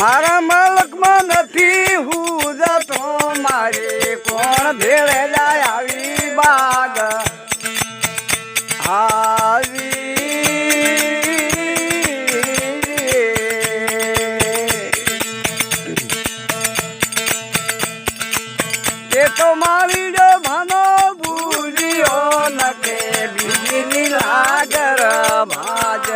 મારા તો જો ભાનો ભૂલ્યો નકે બીજી લાગર ભાજ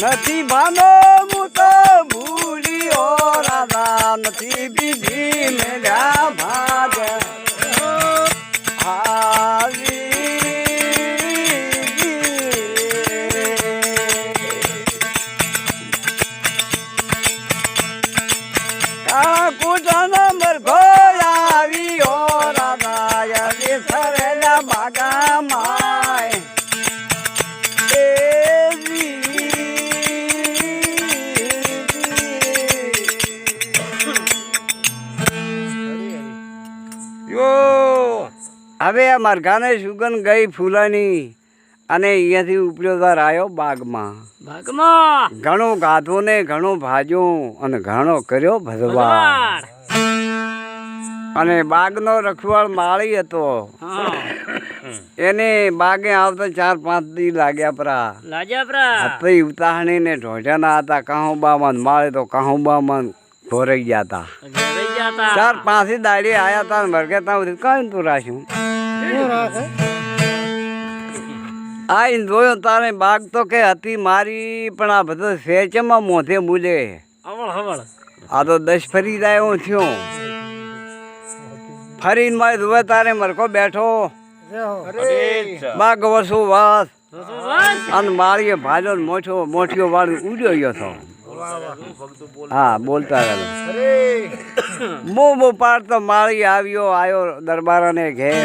નથી ભાનો હું તો ભૂલ્યો રાધા, નથી બીજી મેળા ભાગ મરઘાને સુગન ગઈ ફૂલાની અને અહીંયાથી ઉપલ્યો તાર આવ્યો બાગમાં. બાગમાં? ઘણો ગાધો ને ઘણો ભાજો અને ઘણો કર્યો ભગવાન અને બાગનો રખવાળ માળી હતો. એને બાગે આવતા ચાર પાંચ દી લાગ્યા પરા. લાજાપરા અત્યારે ઉતાહણી ને ઢોઢાના હતા કાહુબામાં માળે તો કાહુબામાં ઘોરાઈ ગયા હતા ચાર પાંચ દાડી આયા ને વર્ગે ત્યાં કઈ તું રાખ્યું. આ ઇન્દ્રોયો તારે બાગ તો કે હતી મારી પણ આ બધો સેચમાં મોઢે મૂલે. આ તો દશ ફરી જાય હું થયો ફરીને મારે જોવે તારે મરકો બેઠો. બાગ વસુ વાસ અને મારી ભાજો મોઠો મોટીઓ વાળ ઉડ્યો ગયો હતો હા બોલતા રહે મો મો પાડતો માળી આવ્યો આવ્યો દરબારાને ઘેર.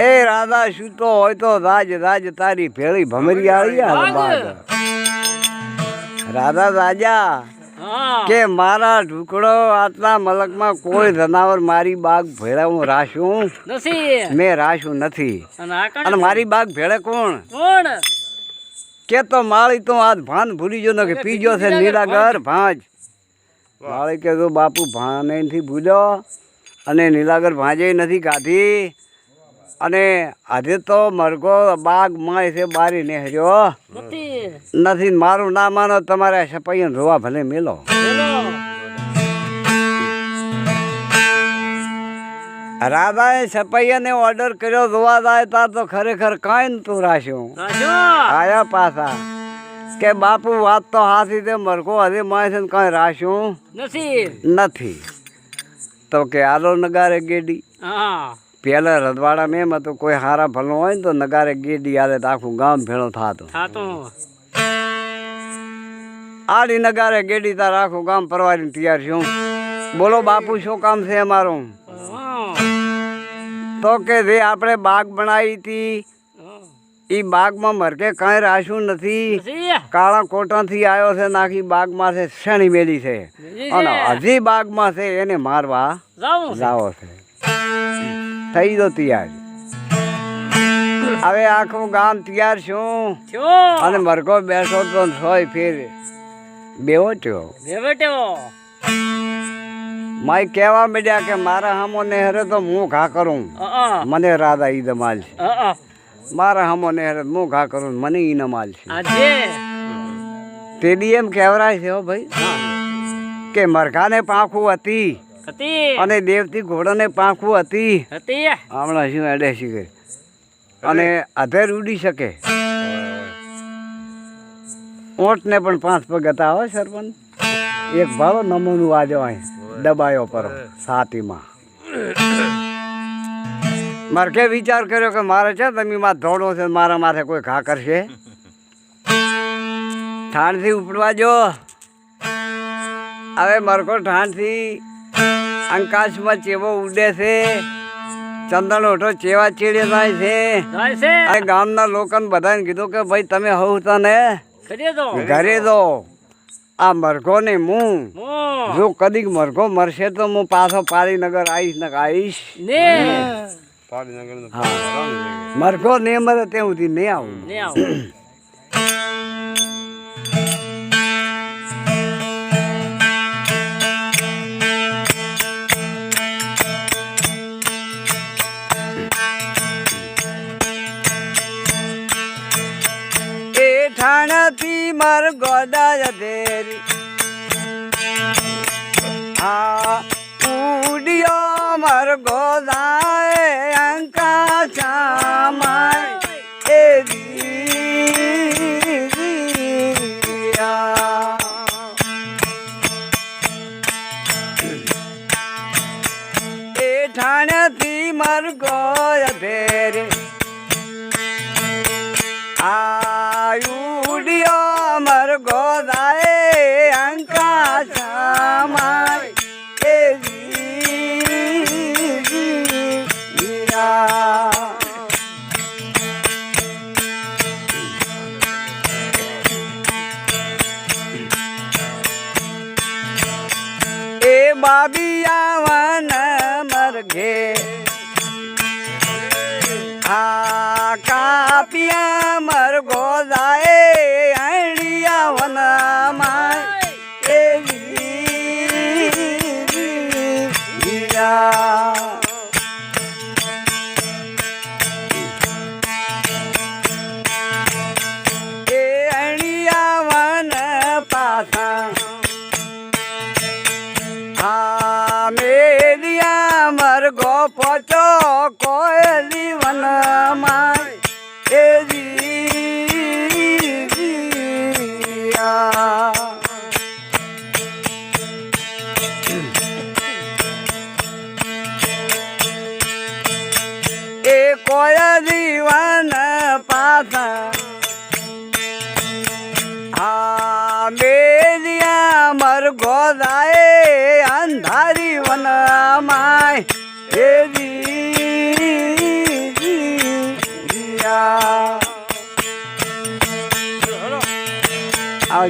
એ રાધા સૂતો હોય તો રાજ રાજ તારી ભેળી ભમરી આવી રાધા રાજા કે મારા ઢુકડો આટલા મલકમાં કોઈ જનાવર મારી બાગ ભેળા હું રાશું નથી. મેં રાશું નથી. અને અને મારી બાગ ભેળે કોણ? કોણ? કે તો માળી તો આજ ભાન ભૂલી ગયો ને કે પીજો છે નીલાગર ભાંજ. માળી કે તો બાપુ ભાને નથી ભૂલ્યો અને નીલાગર ભાંજે નથી ગાધી અને આજે તો મરઘો બાગ માય છે બારી નેહર્યો. નથી નથી મારું ના માનો તમારે સપાઈને રોવા ભલે મેલો. રાધાએ સપૈયાને ઓર્ડર કર્યો જોવા જાય તાર તો ખરેખર કાંઈ નતું રાખ્યું. આયા પાછા. કે બાપુ વાત તો હાથી તે મરકો હજી માય છે ને કાંઈ રાખ્યું? નથી. નથી. તો કે આલો નગારે ગેડી. હા. પહેલા રજવાડા મેં હતું કોઈ હારા ભલો હોય ને તો નગારે ગેડી આલે તો આખું ગામ ભેળો થતું. આડી નગારે ગેડી તાર આખું ગામ પરવારીને તૈયાર છું બોલો બાપુ શું કામ છે અમારું? તો કે જે આપણે બાગ બનાવી હતી એ બાગમાં મરકે કાંઈ રાખ્યું નથી. કાળા કોટાથી આવ્યો છે નાખી બાગમાં છે શણી મેલી છે. અને. હજી બાગમાં છે એને મારવા જાવો છે. થઈ ગયો તૈયાર. હવે આખું ગામ તૈયાર છું. અને મરઘો બેઠો તો સોય ફેર. બેવો થયો બેવટ્યો માય કહેવા માંડ્યા કે મારા હામો ને હરે તો હું ઘા કરું. મને રાધા ઈ દમાલ છે. મારા હામો ને હરે હું ઘા કરું મને ઈ નમાલ છે. આજે? તે દી એમ કહેવરાય છે હો ભાઈ. કે મરઘાને પાંખું હતી. અને દેવતી ઘોડાને પાંખું હતી. હમણાં શું એડે શીખે અને અધેર ઉડી શકે. ઊંટને પણ પાંચ પગ હતા હો સરપંચ. એક ભાવ નમૂનું વાજો અહીં દબાયો પર છાતીમાં. મરકે વિચાર કર્યો કે મારે છે તમે માં ધોડો છે મારા માથે કોઈ ઘા કરશે? ઠાણથી ઉપડવા જો. હવે મરકો ઠાણથી અંકાશમાં ચેવો ઉડે છે? ચંદન ઓઠો ચેવા ચીડે થાય છે? આ ગામના લોકોને બધાને કીધું કે ભાઈ તમે હવ તને. ઘરે દો આ મરઘો ને હું જો કદીક મરઘો મરશે તો હું પાછો પારીનગર આવીશ ને આવીશ ને. હા. મરઘો ને મરે ત્યાં સુધી નહીં આવું. નહીં આવો. ઠાણથી મરઘો દેરી આ ઉડિયો મરઘો દાય અંકા ચામાય એ દીયા. એ કાપિયા મરઘો ગોદાએ અણિયા વનમાં એ વીરા. એ અણિયા વન પાછા આ મેલિયા મરઘો પચો કોયલી વનમાં એ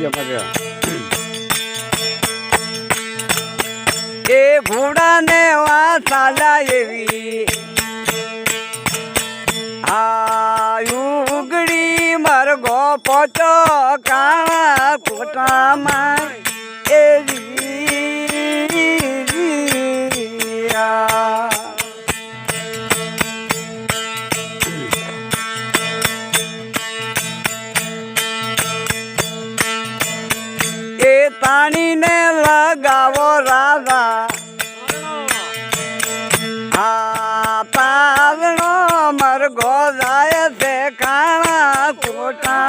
આવજો મજો એ ઘોડાને વાસાલા એવી. આયુગડી મરઘો પોચો કાળા કોટામાં. એવી રીયા.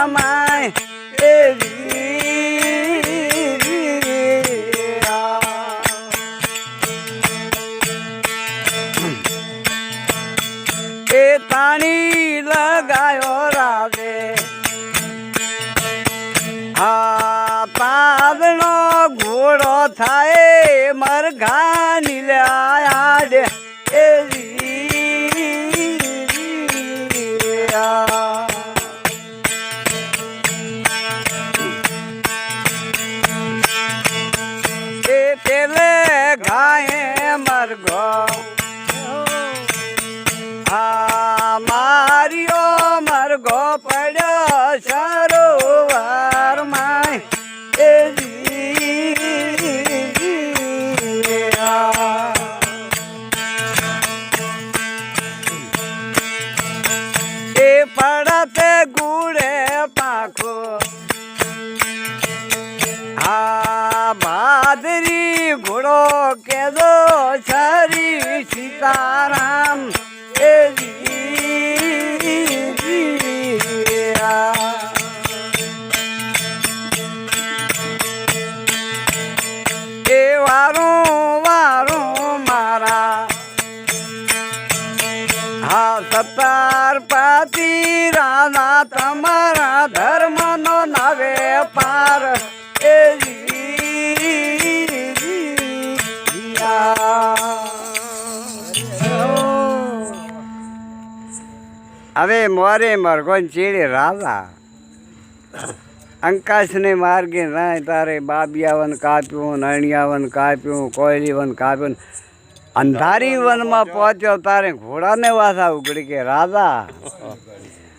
કોટામાં એ વીરા. એ તાણી લગાયો રાધે આ પાવણો ઘોડો થાય મરઘા ઘોડો કેદો છરી સીતારામ એ. એ વારું વારું મારા હા સતાર પાતી રાધા તમારા ધર્મનો નવે પાર હવે મોરે મરગોન ચીડે રાજા અંકાશને માર્ગે નાય તારે બાબિયાવન કાપ્યું નણિયાવન કાપ્યું કોયલીવન કાપ્યું. અંધારી વનમાં પહોંચ્યો તારે ઘોડાને વાસા ઉગડી કે રાજા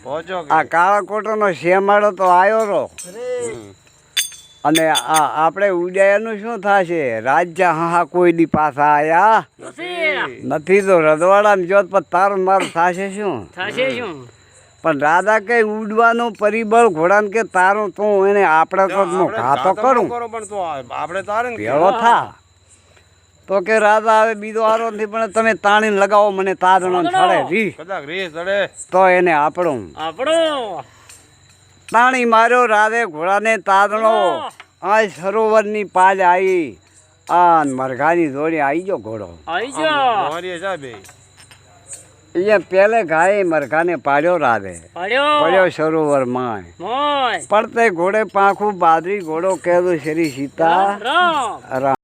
પહોંચો આ કાળા કોટરનો શેમાડો તો આવ્યો રો અને આ આપણે ઉડ્યાનું શું થશે? રાજ્ય હા કોઈ દી પાછા આયા? નથી. તો તો રજવાડામાં જોત પણ તાર મારું થશે શું? થશે શું? પણ રાધા કે ઉડવાનું પરિબળ ઘોડાને કે તારું તું એને આપણે તો ઘાતો કરું. કરો પણ તો આપણે તારે ભેળો થા. તો કે રાધા હવે બીજો આરો નથી પણ તમે તાણીને લગાવો મને તારણો છડે રી. તો એને આપણું. આપણો. તાણી માર્યો રાધે ઘોડાને તારણો આ સરોવરની પાલ આવી. આ મરઘાની દોડી આવી ગયો ઘોડો. અહીંયા પેલે ગાય મરઘાને પાડ્યો રાધે. પડ્યો. સરોવરમાં પડતે ઘોડે પાંખું બાદરી ઘોડો કહેતો શ્રી સીતા રામ.